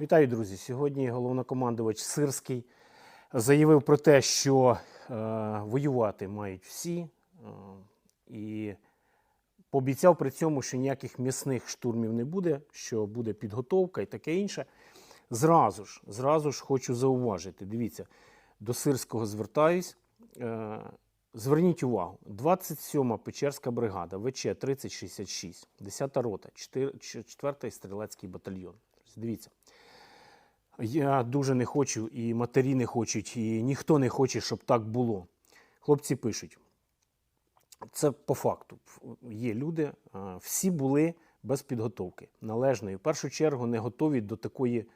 Вітаю, друзі! Сьогодні головнокомандувач Сирський заявив про те, що е, воювати мають всі, е, і пообіцяв при цьому, що ніяких м'ясних штурмів не буде, що буде підготовка і таке інше. Зразу ж, зразу ж хочу зауважити. Дивіться, до Сирського звертаюсь. Е, Зверніть увагу, 27-ма Печерська бригада, ВЧ 3066, 10-та рота, 4-й стрілецький батальйон. Дивіться, я дуже не хочу, і матері не хочуть, і ніхто не хоче, щоб так було. Хлопці пишуть, це по факту. Є люди, всі були без підготовки належної. В першу чергу не готові до такої,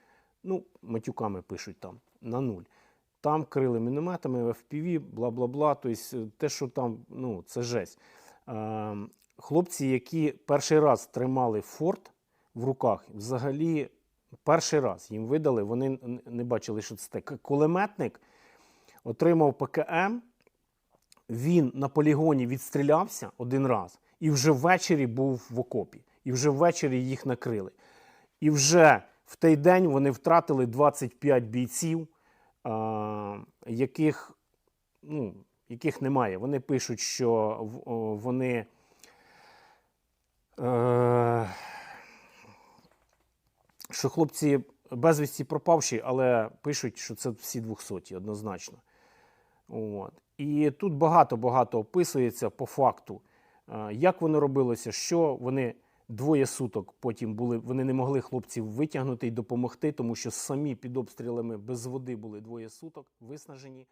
ну, матюками пишуть там, на нуль. Там крили мінометами, FPV, бла-бла-бла. Тобто те, що там, ну, це жесть. Хлопці, які перший раз тримали форт в руках, взагалі перший раз їм видали, вони не бачили, що це таке. Кулеметник отримав ПКМ, він на полігоні відстрілявся один раз, і вже ввечері був в окопі, і вже ввечері їх накрили. І вже в той день вони втратили 25 бійців, яких, ну, яких немає. Вони пишуть, що вони. Е, що хлопці безвісті пропавші, але пишуть, що це всі 200 однозначно. От. І тут багато-багато описується по факту, е, як воно робилося, що вони двоє суток потім були, вони не могли хлопців витягнути і допомогти, тому що самі під обстрілами без води були двоє суток, виснажені.